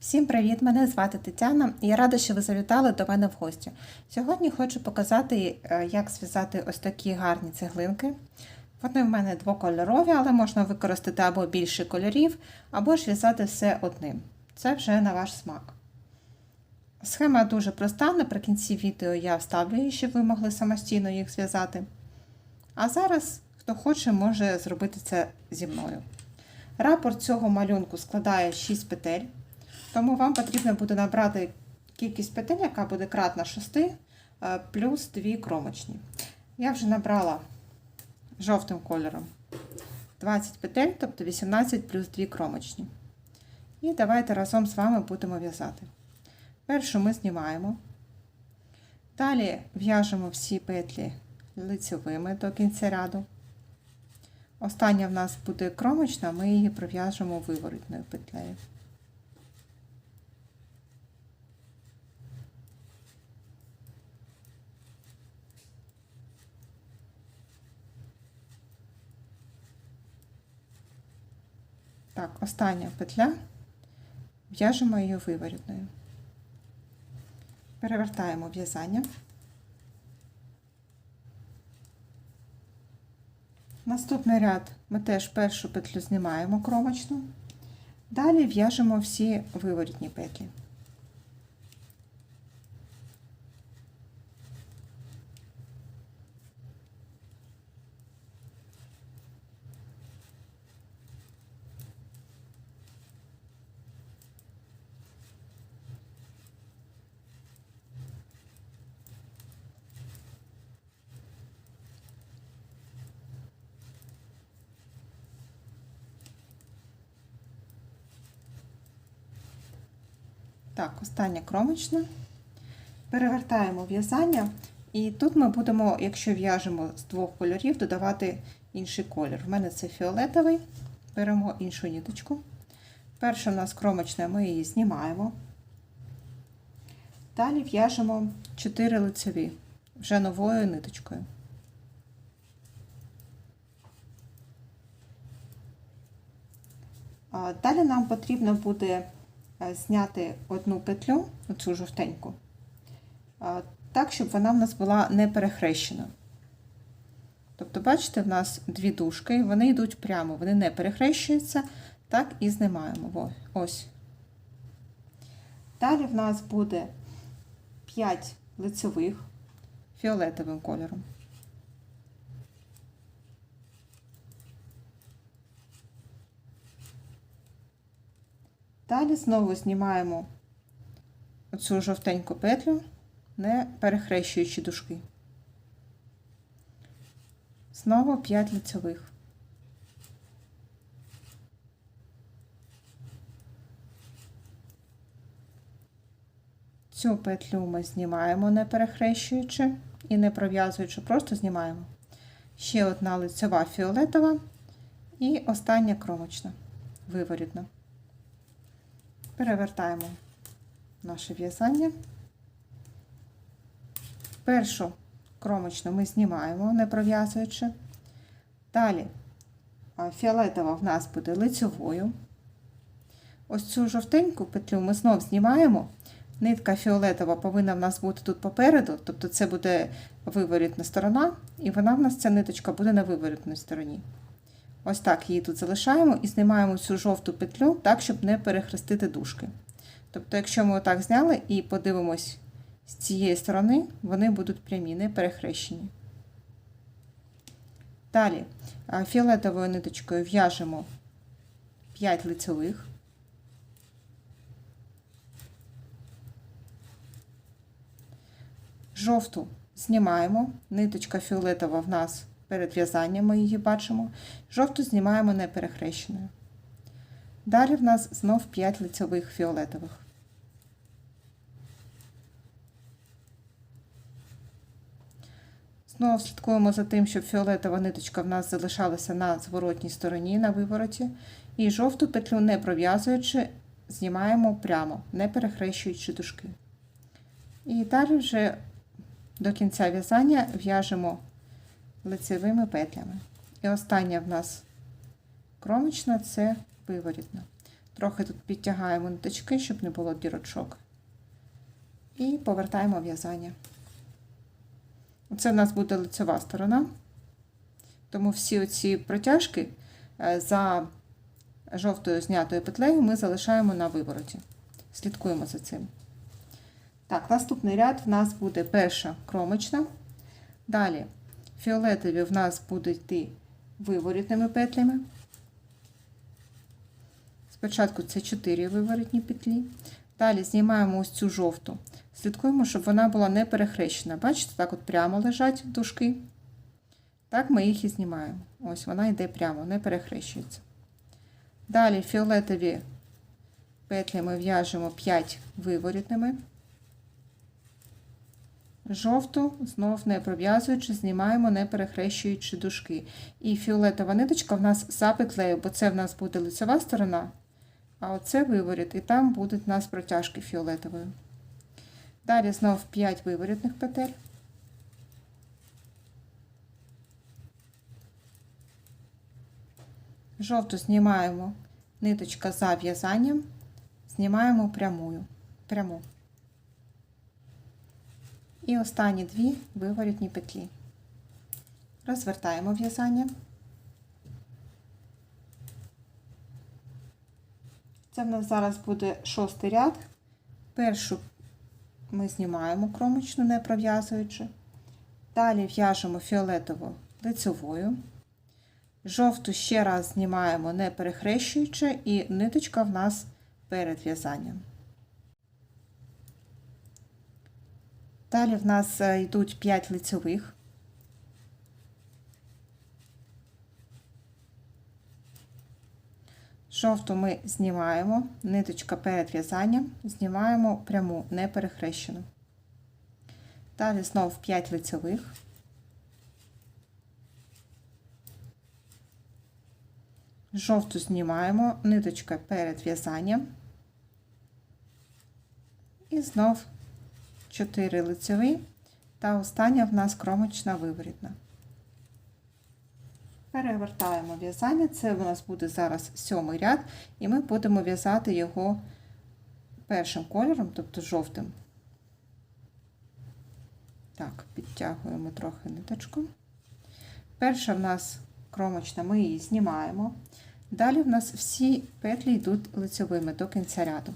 Всім привіт! Мене звати Тетяна і я рада, що ви завітали до мене в гості. Сьогодні хочу показати, е, як зв'язати ось такі гарні цеглинки. Вони в мене двокольорові, але можна використати або більше кольорів, або ж в'язати все одним. Це вже на ваш смак. Схема дуже проста. Наприкінці відео я вставлю її, щоб ви могли самостійно їх зв'язати. А зараз, хто хоче, може зробити це зі мною. Рапорт цього малюнку складає 6 петель. Тому вам потрібно буде набрати кількість петель, яка буде кратна 6, плюс 2 кромочні. Я вже набрала жовтим кольором 20 петель, тобто 18 плюс 2 кромочні. І давайте разом з вами будемо в'язати. Першу ми знімаємо. Далі в'яжемо всі петлі лицевими до кінця ряду. Остання в нас буде кромочна, ми її пров'яжемо виворотною петлею. Так, остання петля, в'яжемо її виворітною. Перевертаємо в'язання. Наступний ряд ми теж першу петлю знімаємо кромочну, далі в'яжемо всі виворітні петлі. Так, остання кромочна. Перевертаємо в'язання, і тут ми будемо, якщо в'яжемо з двох кольорів, додавати інший колір. В мене це фіолетовий. Беремо іншу ниточку. Перша у нас кромочна, ми її знімаємо. Далі в'яжемо 4 лицеві вже новою ниточкою. Далі нам потрібно буде зняти одну петлю, оцю жовтеньку, так, щоб вона в нас була не перехрещена. Тобто, бачите, в нас дві дужки, вони йдуть прямо, вони не перехрещуються, так і знімаємо. Ось. Далі в нас буде 5 лицевих фіолетовим кольором. Далі знову знімаємо оцю жовтеньку петлю, не перехрещуючи дужки. Знову 5 лицьових. Цю петлю ми знімаємо, не перехрещуючи і не пров'язуючи, просто знімаємо. Ще одна лицьова фіолетова і остання кромочна, виворітна. Перевертаємо наше в'язання. Першу кромочну ми знімаємо, не пров'язуючи. Далі фіолетова в нас буде лицьовою. Ось цю жовтеньку петлю ми знов знімаємо. Нитка фіолетова повинна в нас бути тут попереду, тобто це буде виворітна сторона, і вона в нас ця ниточка буде на виворітній стороні. Ось так її тут залишаємо і знімаємо цю жовту петлю так, щоб не перехрестити дужки. Тобто, якщо ми отак зняли і подивимось з цієї сторони, вони будуть прямі, не перехрещені. Далі фіолетовою ниточкою в'яжемо 5 лицевих. Жовту знімаємо, ниточка фіолетова в нас перед в'язанням ми її бачимо. Жовту знімаємо не перехрещеною. Далі в нас знов 5 лицьових фіолетових. Знову слідкуємо за тим, щоб фіолетова ниточка в нас залишалася на зворотній стороні, на вивороті. І жовту петлю не пров'язуючи, знімаємо прямо, не перехрещуючи дужки. І далі вже до кінця в'язання в'яжемо лицевими петлями. І остання в нас кромочна це виворітна. Трохи тут підтягаємо ниточки, щоб не було дірочок. І повертаємо в'язання. Це в нас буде лицева сторона. Тому всі оці протяжки е, за жовтою знятою петлею ми залишаємо на вивороті. Слідкуємо за цим. Так, наступний ряд в нас буде перша кромочна. Далі фіолетові в нас будуть йти виворітними петлями. Спочатку це 4 виворітні петлі. Далі знімаємо ось цю жовту. Слідкуємо, щоб вона була не перехрещена. Бачите, так от прямо лежать дужки. Так ми їх і знімаємо. Ось вона йде прямо, не перехрещується. Далі фіолетові петлі ми в'яжемо 5 виворітними. Жовту, знов не пров'язуючи, знімаємо, не перехрещуючи дужки. І фіолетова ниточка в нас за петлею, бо це в нас буде лицева сторона, а оце виворіт, і там будуть у нас протяжки фіолетової. Далі знов 5 виворітних петель. Жовту знімаємо ниточка за в'язанням, знімаємо прямую, пряму. І останні дві виворітні петлі. Розвертаємо в'язання. Це в нас зараз буде шостий ряд. Першу ми знімаємо кромочну, не пров'язуючи. Далі в'яжемо фіолетову лицевою. Жовту ще раз знімаємо, не перехрещуючи, і ниточка в нас перед в'язанням. Далі в нас е, йдуть 5 лицевих. Жовту ми знімаємо, ниточка перед в'язанням, знімаємо пряму, не перехрещену. Далі знову 5 лицевих. Жовту знімаємо, ниточка перед в'язанням. І знов 4 лицеві та остання в нас кромочна виворітна. Перевертаємо в'язання, це у нас буде зараз сьомий ряд, і ми будемо в'язати його першим кольором, тобто жовтим. Так, підтягуємо трохи ниточку. Перша в нас кромочна, ми її знімаємо. Далі в нас всі петлі йдуть лицевими до кінця ряду.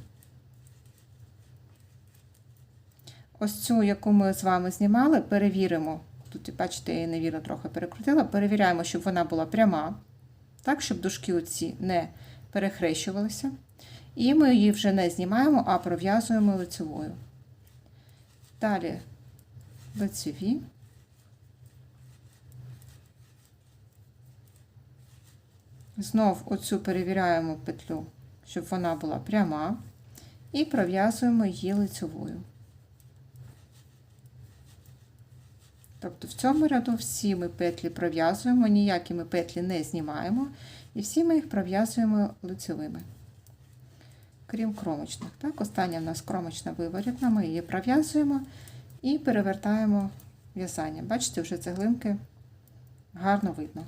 Ось цю, яку ми з вами знімали, перевіримо. Тут, бачите, я її невірно трохи перекрутила. Перевіряємо, щоб вона була пряма, так, щоб дужки оці не перехрещувалися. І ми її вже не знімаємо, а пров'язуємо лицевою. Далі лицеві. Знов оцю перевіряємо петлю, щоб вона була пряма, і пров'язуємо її лицевою. Тобто в цьому ряду всі ми петлі пров'язуємо, ніякі ми петлі не знімаємо, і всі ми їх пров'язуємо лицевими. Крім кромочних. Так, Остання в нас кромочна виворітна, ми її пров'язуємо і перевертаємо в'язання. Бачите, вже цеглинки гарно видно.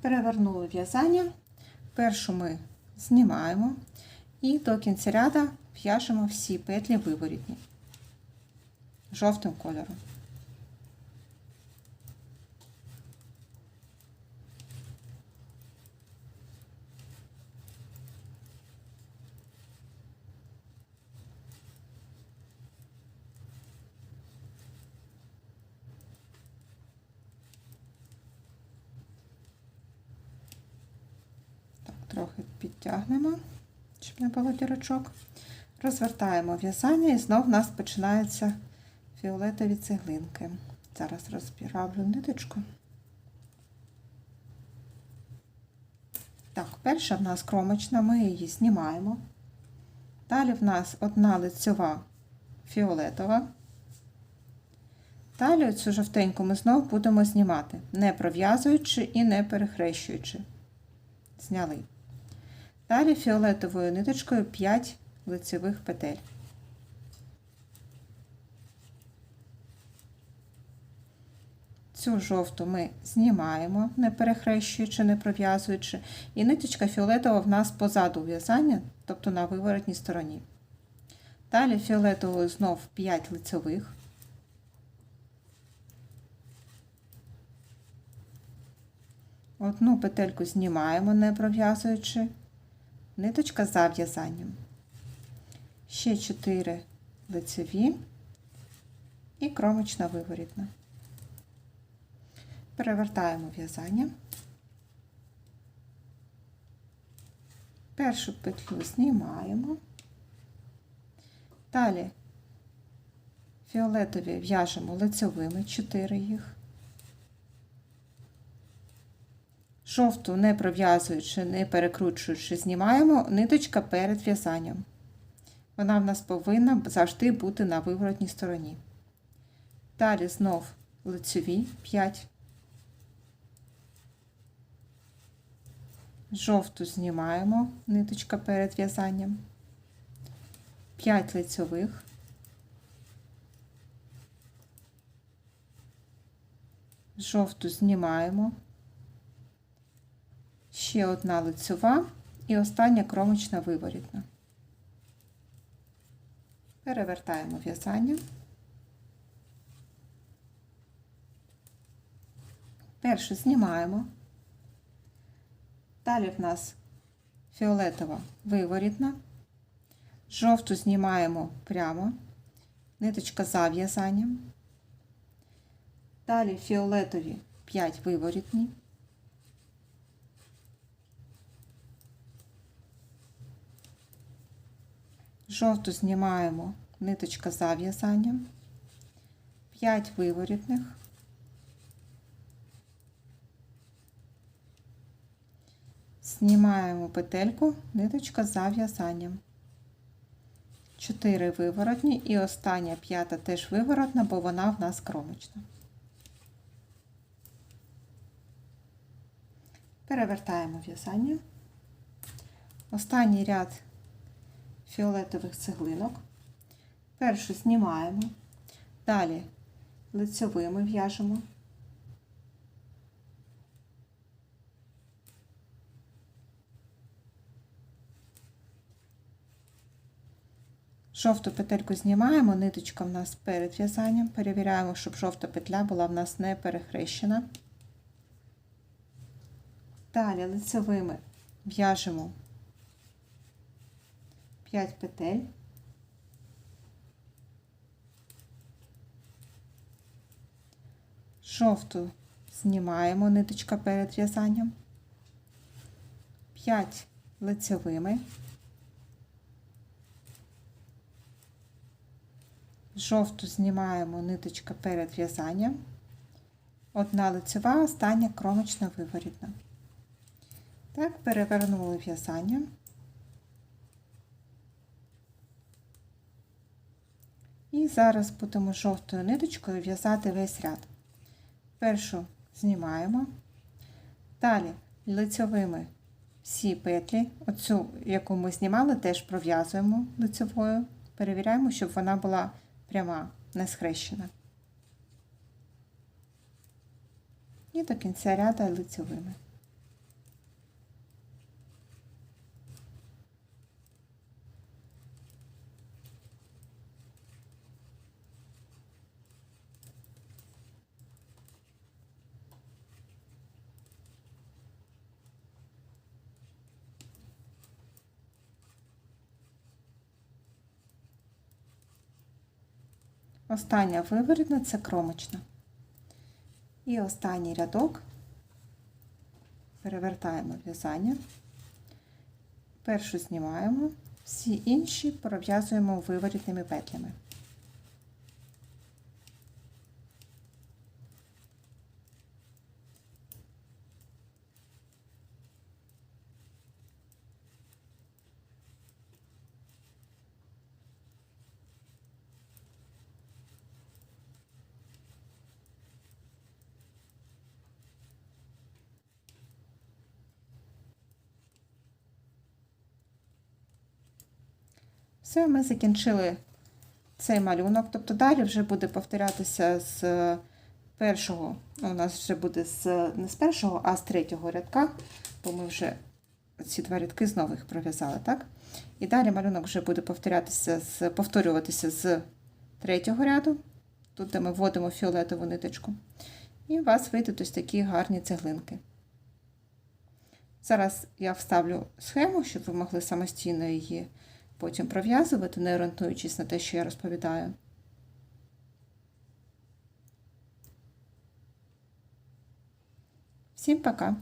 Перевернули в'язання. Першу ми знімаємо і до кінця ряда в'яжемо всі петлі виворітні жовтим кольором. Так, трохи підтягнемо, щоб не було дірочок. Розвертаємо в'язання і знов в нас починається фіолетові цеглинки. Зараз розпіравлю ниточку. Так, перша в нас кромочна, ми її знімаємо. Далі в нас одна лицьова фіолетова. Далі цю жовтеньку ми знову будемо знімати, не пров'язуючи і не перехрещуючи. Зняли. Далі фіолетовою ниточкою 5 лицевих петель. Цю жовту ми знімаємо, не перехрещуючи, не пров'язуючи. І ниточка фіолетова в нас позаду в'язання, тобто на виворотній стороні. Далі фіолетовою знов 5 лицьових. Одну петельку знімаємо, не пров'язуючи. Ниточка за в'язанням. Ще 4 лицеві і кромочна виворітна. Перевертаємо в'язання. Першу петлю знімаємо. Далі фіолетові в'яжемо лицевими 4 їх. Жовту не пров'язуючи, не перекручуючи, знімаємо ниточка перед в'язанням. Вона в нас повинна завжди бути на виворотній стороні. Далі знов лицеві 5. Жовту знімаємо, ниточка перед в'язанням. 5 лицьових. Жовту знімаємо. Ще одна лицьова і остання кромочна виворітна. Перевертаємо в'язання. Першу знімаємо. Далі в нас фіолетова виворітна. Жовту знімаємо прямо, ниточка за в'язанням. Далі фіолетові 5 виворітні. Жовту знімаємо ниточка за в'язанням, 5 виворітних. Знімаємо петельку, ниточка за в'язанням. 4 виворотні і остання п'ята теж виворотна, бо вона в нас кромочна. Перевертаємо в'язання. Останній ряд фіолетових цеглинок. Першу знімаємо, далі лицьовими в'яжемо. Жовту петельку знімаємо, ниточка в нас перед в'язанням. Перевіряємо, щоб жовта петля була в нас не перехрещена. Далі лицевими в'яжемо 5 петель. Жовту знімаємо ниточка перед в'язанням. 5 лицевими. Жовту знімаємо ниточка перед в'язанням. Одна лицева, остання кромочна виворітна. Так, перевернули в'язання. І зараз будемо жовтою ниточкою в'язати весь ряд. Першу знімаємо, далі лицьовими всі петлі, оцю, яку ми знімали, теж пров'язуємо лицевою, перевіряємо, щоб вона була пряма, не схрещена. І до кінця ряду лицевими. Остання виворітна це кромочна. І останній рядок перевертаємо в'язання, першу знімаємо, всі інші пров'язуємо виворітними петлями. Все, ми закінчили цей малюнок, тобто далі вже буде повторятися з першого, у нас вже буде з, не з першого, а з третього рядка, бо ми вже ці два рядки знову їх пров'язали, так? І далі малюнок вже буде повторятися з, повторюватися з третього ряду, тут де ми вводимо фіолетову ниточку. І у вас вийдуть ось такі гарні цеглинки. Зараз я вставлю схему, щоб ви могли самостійно її потім пров'язувати, не орієнтуючись на те, що я розповідаю. Всім пока!